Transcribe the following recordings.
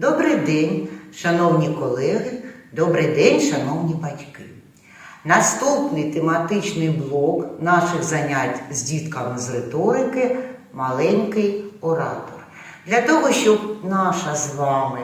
Добрий день, шановні колеги, добрий день, шановні батьки. Наступний тематичний блок наших занять з дітками з риторики маленький оратор. Для того, щоб наша з вами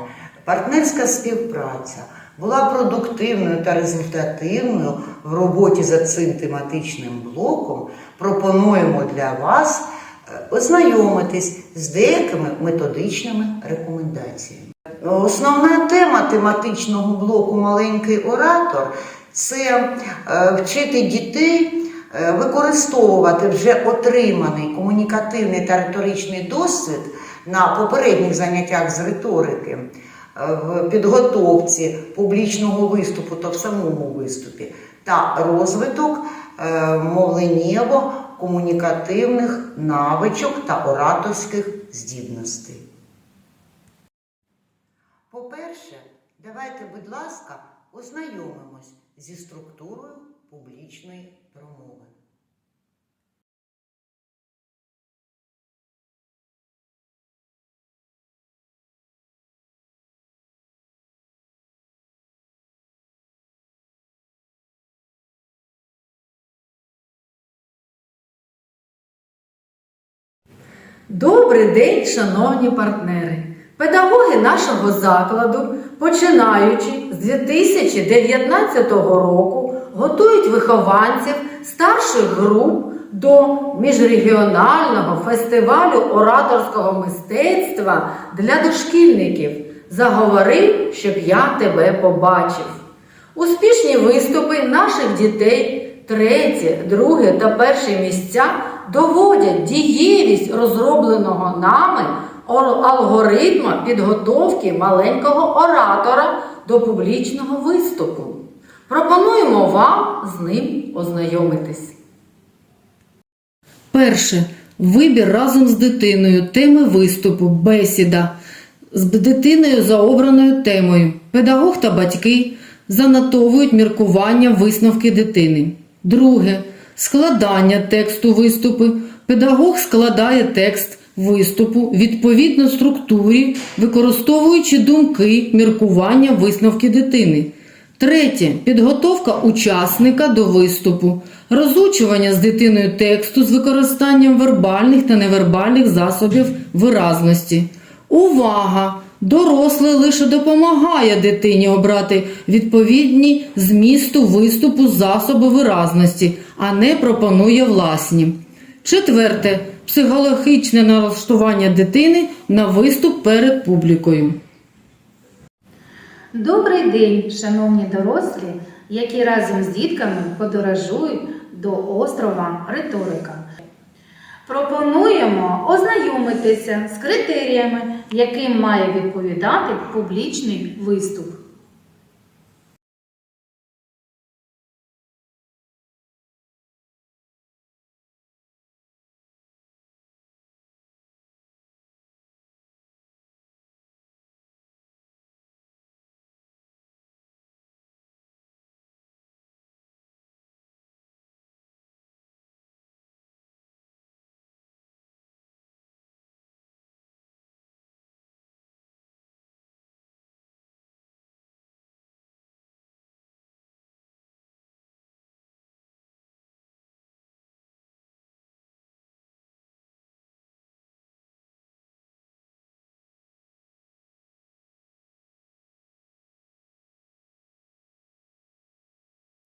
партнерська співпраця була продуктивною та результативною в роботі за цим тематичним блоком, пропонуємо для вас е, ознайомитись з деякими методичними рекомендаціями. Основна тема тематичного блоку Маленький оратор це е, вчити дітей е, використовувати вже отриманий комунікативний та риторичний досвід на попередніх заняттях з риторики е, в підготовці публічного виступу та в самому виступі, та розвиток е, мовленнєво-комунікативних навичок та ораторських здібностей. По-перше, давайте, будь ласка, ознайомимось зі структурою публічної промови. Добрий день, шановні партнери! Педагоги нашого закладу, починаючи з 2019 року, готують вихованців старших груп до міжрегіонального фестивалю ораторського мистецтва для дошкільників. Заговори, щоб я тебе побачив. Успішні виступи наших дітей, третє, друге та перше місця доводять дієвість розробленого нами алгоритма підготовки маленького оратора до публічного виступу. Пропонуємо вам з ним ознайомитись. Перше. Вибір разом з дитиною теми виступу, бесіда з дитиною за обраною темою. Педагог та батьки занотовують міркування висновки дитини. Друге. Складання тексту виступу. Педагог складає текст виступу відповідно структурі, використовуючи думки, міркування, висновки дитини. Третє. Підготовка учасника до виступу. Розучування з дитиною тексту з використанням вербальних та невербальних засобів виразності. Увага! Дорослий лише допомагає дитині обрати відповідні змісту виступу засоби виразності, а не пропонує власні. Четверте. Психологічне налаштування дитини на виступ перед публікою. Добрий день, шановні дорослі, які разом з дітками подорожують до острова Риторика. Пропонуємо ознайомитися з критеріями, яким має відповідати публічний виступ.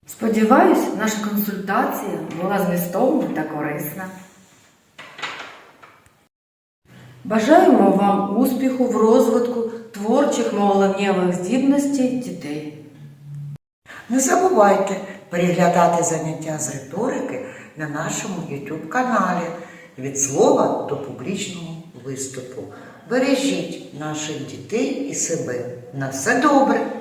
Сподіваюсь, наша консультація була змістовна та корисна. Бажаємо вам успіху в розвитку творчих мовленнєвих здібностей дітей. Не забувайте переглядати заняття з риторики на нашому YouTube каналі від слова до публічного виступу. Бережіть наших дітей і себе. На все добре!